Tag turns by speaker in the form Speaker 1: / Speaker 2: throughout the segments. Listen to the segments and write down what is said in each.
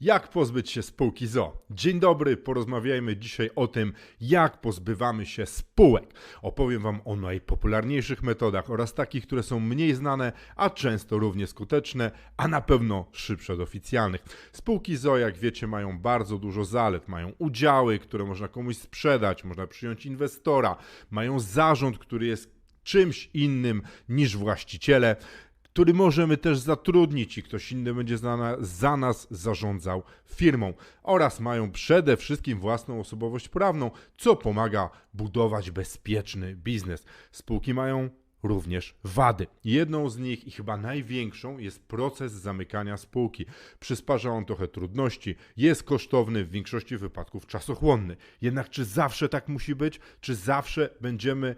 Speaker 1: Jak pozbyć się spółki ZO? Dzień dobry, porozmawiajmy dzisiaj o tym, jak pozbywamy się spółek. Opowiem Wam o najpopularniejszych metodach oraz takich, które są mniej znane, a często równie skuteczne, a na pewno szybsze od oficjalnych. Spółki ZO, jak wiecie, mają bardzo dużo zalet. Mają udziały, które można komuś sprzedać, można przyjąć inwestora, mają zarząd, który jest czymś innym niż właściciele który możemy też zatrudnić i ktoś inny będzie za, na, za nas zarządzał firmą. Oraz mają przede wszystkim własną osobowość prawną, co pomaga budować bezpieczny biznes. Spółki mają również wady. Jedną z nich i chyba największą jest proces zamykania spółki. Przysparza on trochę trudności, jest kosztowny, w większości wypadków czasochłonny. Jednak czy zawsze tak musi być? Czy zawsze będziemy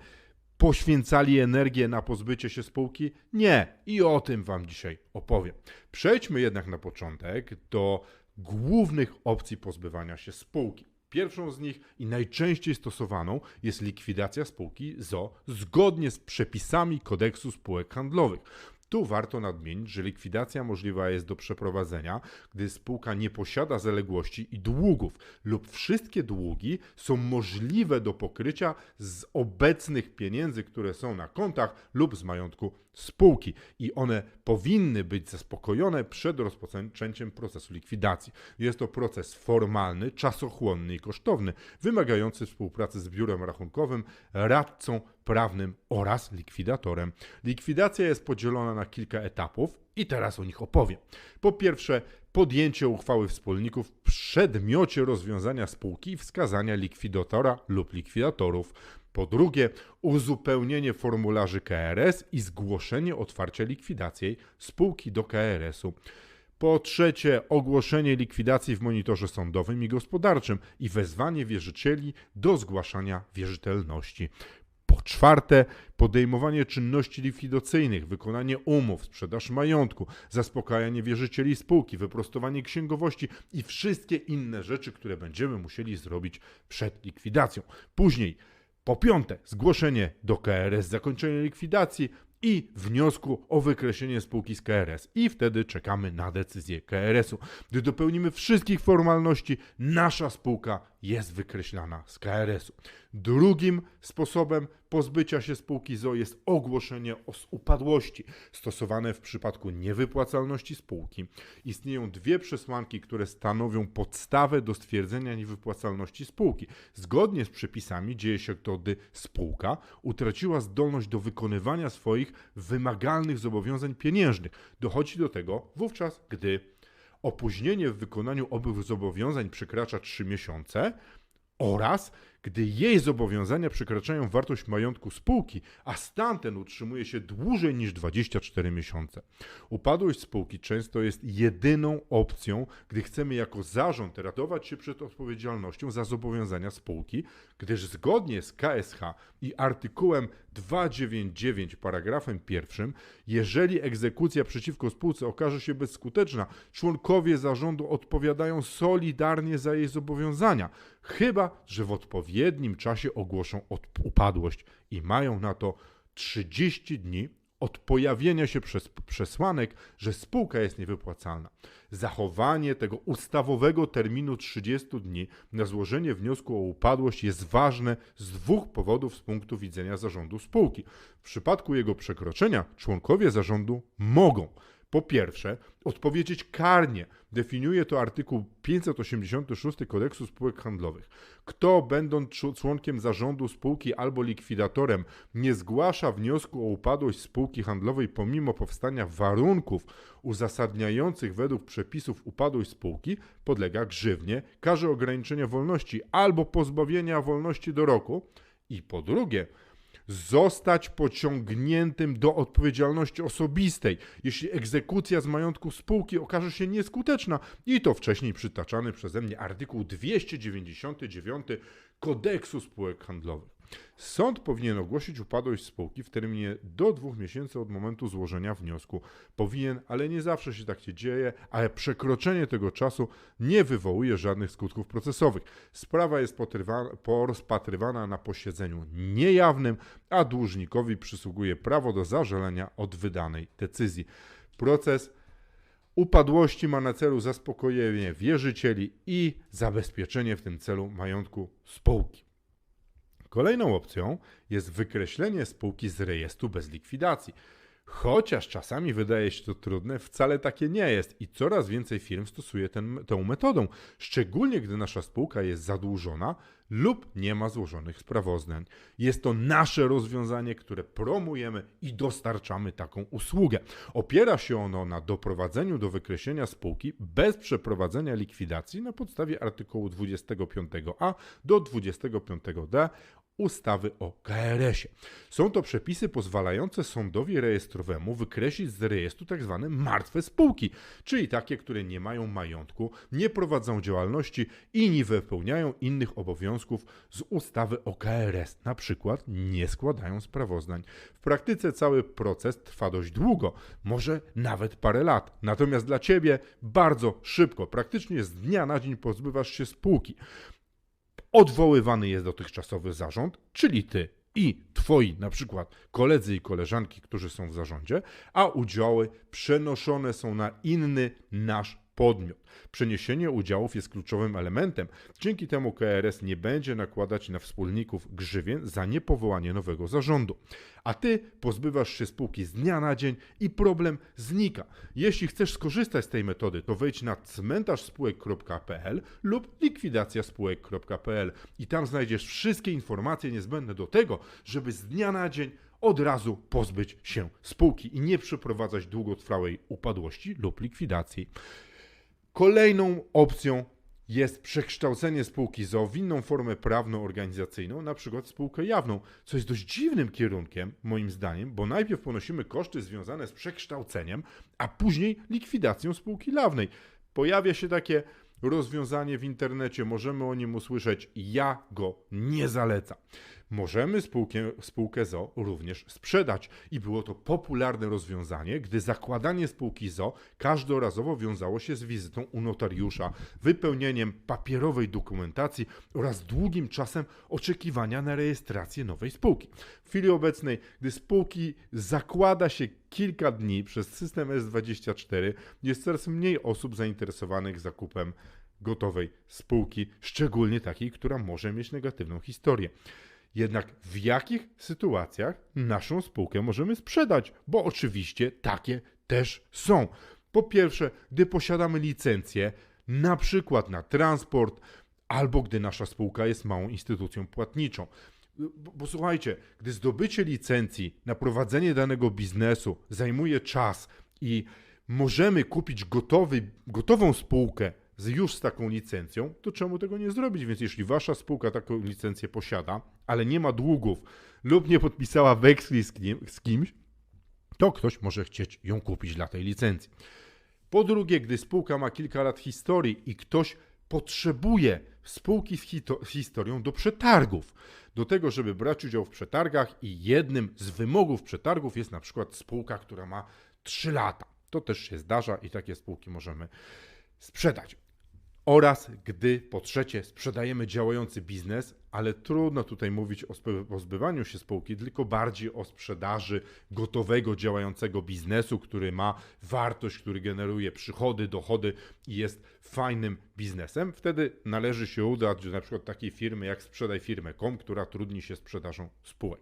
Speaker 1: poświęcali energię na pozbycie się spółki? Nie. I o tym Wam dzisiaj opowiem. Przejdźmy jednak na początek do głównych opcji pozbywania się spółki. Pierwszą z nich i najczęściej stosowaną jest likwidacja spółki ZO zgodnie z przepisami kodeksu spółek handlowych. Tu warto nadmienić, że likwidacja możliwa jest do przeprowadzenia, gdy spółka nie posiada zaległości i długów, lub wszystkie długi są możliwe do pokrycia z obecnych pieniędzy, które są na kontach lub z majątku spółki i one powinny być zaspokojone przed rozpoczęciem procesu likwidacji. Jest to proces formalny, czasochłonny i kosztowny, wymagający współpracy z biurem rachunkowym, radcą prawnym oraz likwidatorem. Likwidacja jest podzielona na kilka etapów i teraz o nich opowiem. Po pierwsze, podjęcie uchwały wspólników w przedmiocie rozwiązania spółki i wskazania likwidatora lub likwidatorów. Po drugie, uzupełnienie formularzy KRS i zgłoszenie otwarcia likwidacji spółki do KRS-u. Po trzecie, ogłoszenie likwidacji w monitorze sądowym i gospodarczym i wezwanie wierzycieli do zgłaszania wierzytelności. Po czwarte, podejmowanie czynności likwidacyjnych, wykonanie umów, sprzedaż majątku, zaspokajanie wierzycieli spółki, wyprostowanie księgowości i wszystkie inne rzeczy, które będziemy musieli zrobić przed likwidacją. Później, po piąte, zgłoszenie do KRS zakończenia likwidacji i wniosku o wykreślenie spółki z KRS. I wtedy czekamy na decyzję KRS-u. Gdy dopełnimy wszystkich formalności, nasza spółka jest wykreślana z KRS-u. Drugim sposobem pozbycia się spółki ZO jest ogłoszenie o upadłości, stosowane w przypadku niewypłacalności spółki. Istnieją dwie przesłanki, które stanowią podstawę do stwierdzenia niewypłacalności spółki. Zgodnie z przepisami dzieje się to, gdy spółka utraciła zdolność do wykonywania swoich wymagalnych zobowiązań pieniężnych. Dochodzi do tego wówczas, gdy opóźnienie w wykonaniu owych zobowiązań przekracza 3 miesiące oraz gdy jej zobowiązania przekraczają wartość majątku spółki, a stan ten utrzymuje się dłużej niż 24 miesiące. Upadłość spółki często jest jedyną opcją, gdy chcemy jako zarząd ratować się przed odpowiedzialnością za zobowiązania spółki, gdyż zgodnie z KSH i artykułem 299 paragrafem pierwszym, jeżeli egzekucja przeciwko spółce okaże się bezskuteczna, członkowie zarządu odpowiadają solidarnie za jej zobowiązania, chyba że w odpowiednim czasie ogłoszą upadłość i mają na to 30 dni od pojawienia się przez przesłanek, że spółka jest niewypłacalna. Zachowanie tego ustawowego terminu 30 dni na złożenie wniosku o upadłość jest ważne z dwóch powodów z punktu widzenia zarządu spółki. W przypadku jego przekroczenia członkowie zarządu mogą po pierwsze, odpowiedzieć karnie. Definiuje to artykuł 586 kodeksu spółek handlowych. Kto, będąc członkiem zarządu spółki albo likwidatorem, nie zgłasza wniosku o upadłość spółki handlowej pomimo powstania warunków uzasadniających według przepisów upadłość spółki, podlega grzywnie, karze ograniczenia wolności albo pozbawienia wolności do roku. I po drugie, zostać pociągniętym do odpowiedzialności osobistej, jeśli egzekucja z majątku spółki okaże się nieskuteczna i to wcześniej przytaczany przeze mnie artykuł 299 kodeksu spółek handlowych. Sąd powinien ogłosić upadłość spółki w terminie do dwóch miesięcy od momentu złożenia wniosku. Powinien, ale nie zawsze się tak się dzieje, ale przekroczenie tego czasu nie wywołuje żadnych skutków procesowych. Sprawa jest rozpatrywana na posiedzeniu niejawnym, a dłużnikowi przysługuje prawo do zażalenia od wydanej decyzji. Proces upadłości ma na celu zaspokojenie wierzycieli i zabezpieczenie w tym celu majątku spółki. Kolejną opcją jest wykreślenie spółki z rejestru bez likwidacji. Chociaż czasami wydaje się to trudne, wcale takie nie jest i coraz więcej firm stosuje ten, tę metodą, szczególnie gdy nasza spółka jest zadłużona lub nie ma złożonych sprawozdań. Jest to nasze rozwiązanie, które promujemy i dostarczamy taką usługę. Opiera się ono na doprowadzeniu do wykreślenia spółki bez przeprowadzenia likwidacji na podstawie artykułu 25a do 25d ustawy o KRS-ie. Są to przepisy pozwalające sądowi rejestrowemu wykreślić z rejestru tzw. Tak martwe spółki, czyli takie, które nie mają majątku, nie prowadzą działalności i nie wypełniają innych obowiązków z ustawy o KRS, na przykład nie składają sprawozdań. W praktyce cały proces trwa dość długo, może nawet parę lat. Natomiast dla Ciebie bardzo szybko, praktycznie z dnia na dzień pozbywasz się spółki odwoływany jest dotychczasowy zarząd, czyli ty i twoi na przykład koledzy i koleżanki, którzy są w zarządzie, a udziały przenoszone są na inny nasz podmiot. Przeniesienie udziałów jest kluczowym elementem. Dzięki temu KRS nie będzie nakładać na wspólników grzywien za niepowołanie nowego zarządu. A ty pozbywasz się spółki z dnia na dzień i problem znika. Jeśli chcesz skorzystać z tej metody, to wejdź na cmentarzspółek.pl lub likwidacjaspółek.pl i tam znajdziesz wszystkie informacje niezbędne do tego, żeby z dnia na dzień od razu pozbyć się spółki i nie przeprowadzać długotrwałej upadłości lub likwidacji. Kolejną opcją jest przekształcenie spółki ZO w inną formę prawno-organizacyjną, na przykład spółkę jawną, co jest dość dziwnym kierunkiem, moim zdaniem, bo najpierw ponosimy koszty związane z przekształceniem, a później likwidacją spółki jawnej. Pojawia się takie rozwiązanie w internecie, możemy o nim usłyszeć, ja go nie zalecam. Możemy spółkę, spółkę ZO również sprzedać i było to popularne rozwiązanie, gdy zakładanie spółki ZO każdorazowo wiązało się z wizytą u notariusza, wypełnieniem papierowej dokumentacji oraz długim czasem oczekiwania na rejestrację nowej spółki. W chwili obecnej, gdy spółki zakłada się kilka dni przez system S24, jest coraz mniej osób zainteresowanych zakupem gotowej spółki, szczególnie takiej, która może mieć negatywną historię. Jednak w jakich sytuacjach naszą spółkę możemy sprzedać? Bo oczywiście takie też są. Po pierwsze, gdy posiadamy licencję, na przykład na transport, albo gdy nasza spółka jest małą instytucją płatniczą. Bo, bo, słuchajcie, gdy zdobycie licencji na prowadzenie danego biznesu zajmuje czas i możemy kupić gotowy, gotową spółkę z już z taką licencją, to czemu tego nie zrobić? Więc jeśli wasza spółka taką licencję posiada, ale nie ma długów lub nie podpisała weksli z, kim, z kimś, to ktoś może chcieć ją kupić dla tej licencji. Po drugie, gdy spółka ma kilka lat historii i ktoś potrzebuje spółki z, historią do przetargów, do tego, żeby brać udział w przetargach i jednym z wymogów przetargów jest na przykład spółka, która ma 3 lata. To też się zdarza i takie spółki możemy sprzedać oraz gdy po trzecie sprzedajemy działający biznes, ale trudno tutaj mówić o pozbywaniu się spółki, tylko bardziej o sprzedaży gotowego, działającego biznesu, który ma wartość, który generuje przychody, dochody i jest fajnym biznesem. Wtedy należy się udać do na przykład takiej firmy jak Sprzedaj Firmę.com, która trudni się sprzedażą spółek.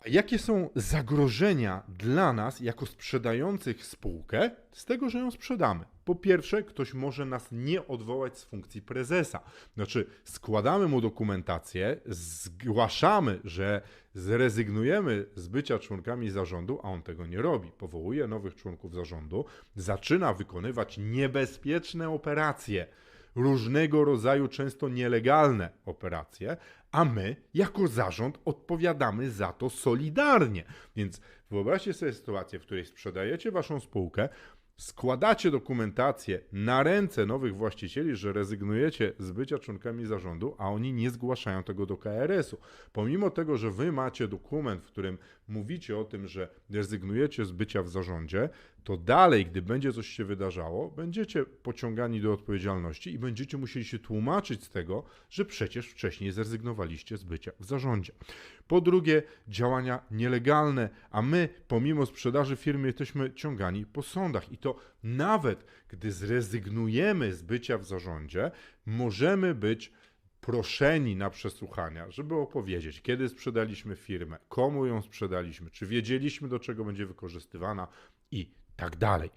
Speaker 1: A jakie są zagrożenia dla nas jako sprzedających spółkę z tego, że ją sprzedamy? Po pierwsze, ktoś może nas nie odwołać z funkcji prezesa. Znaczy, składamy mu dokumentację, zgłaszamy, że zrezygnujemy z bycia członkami zarządu, a on tego nie robi. Powołuje nowych członków zarządu, zaczyna wykonywać niebezpieczne operacje różnego rodzaju, często nielegalne operacje, a my jako zarząd odpowiadamy za to solidarnie. Więc wyobraźcie sobie sytuację, w której sprzedajecie waszą spółkę, składacie dokumentację na ręce nowych właścicieli, że rezygnujecie z bycia członkami zarządu, a oni nie zgłaszają tego do KRS-u. Pomimo tego, że wy macie dokument, w którym mówicie o tym, że rezygnujecie z bycia w zarządzie, to dalej, gdy będzie coś się wydarzało, będziecie pociągani do odpowiedzialności i będziecie musieli się tłumaczyć z tego, że przecież wcześniej zrezygnowaliście z bycia w zarządzie. Po drugie, działania nielegalne, a my pomimo sprzedaży firmy jesteśmy ciągani po sądach i to nawet gdy zrezygnujemy z bycia w zarządzie, możemy być proszeni na przesłuchania, żeby opowiedzieć, kiedy sprzedaliśmy firmę, komu ją sprzedaliśmy, czy wiedzieliśmy, do czego będzie wykorzystywana i tak dalej.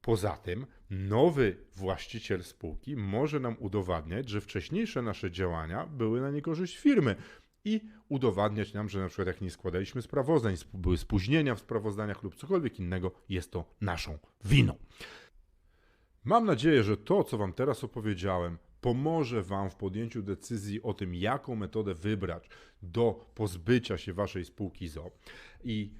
Speaker 1: Poza tym, nowy właściciel spółki może nam udowadniać, że wcześniejsze nasze działania były na niekorzyść firmy i udowadniać nam, że na przykład jak nie składaliśmy sprawozdań, sp- były spóźnienia w sprawozdaniach lub cokolwiek innego, jest to naszą winą. Mam nadzieję, że to, co Wam teraz opowiedziałem, pomoże Wam w podjęciu decyzji o tym, jaką metodę wybrać do pozbycia się Waszej spółki ZO. I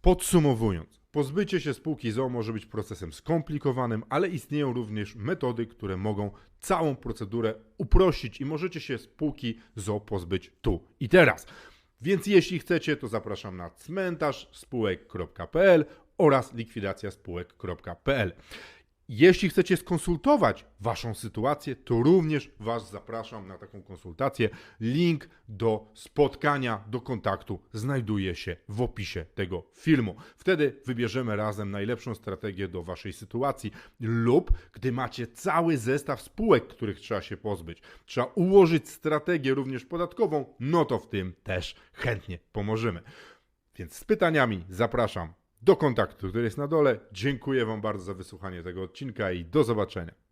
Speaker 1: podsumowując, pozbycie się spółki ZO może być procesem skomplikowanym, ale istnieją również metody, które mogą całą procedurę uprościć i możecie się spółki ZO pozbyć tu i teraz. Więc jeśli chcecie, to zapraszam na cmentarz spółek.pl oraz likwidacjaspółek.pl. Jeśli chcecie skonsultować Waszą sytuację, to również Was zapraszam na taką konsultację. Link do spotkania, do kontaktu znajduje się w opisie tego filmu. Wtedy wybierzemy razem najlepszą strategię do Waszej sytuacji lub gdy macie cały zestaw spółek, których trzeba się pozbyć, trzeba ułożyć strategię również podatkową, no to w tym też chętnie pomożemy. Więc z pytaniami zapraszam do kontaktu, który jest na dole. Dziękuję Wam bardzo za wysłuchanie tego odcinka i do zobaczenia.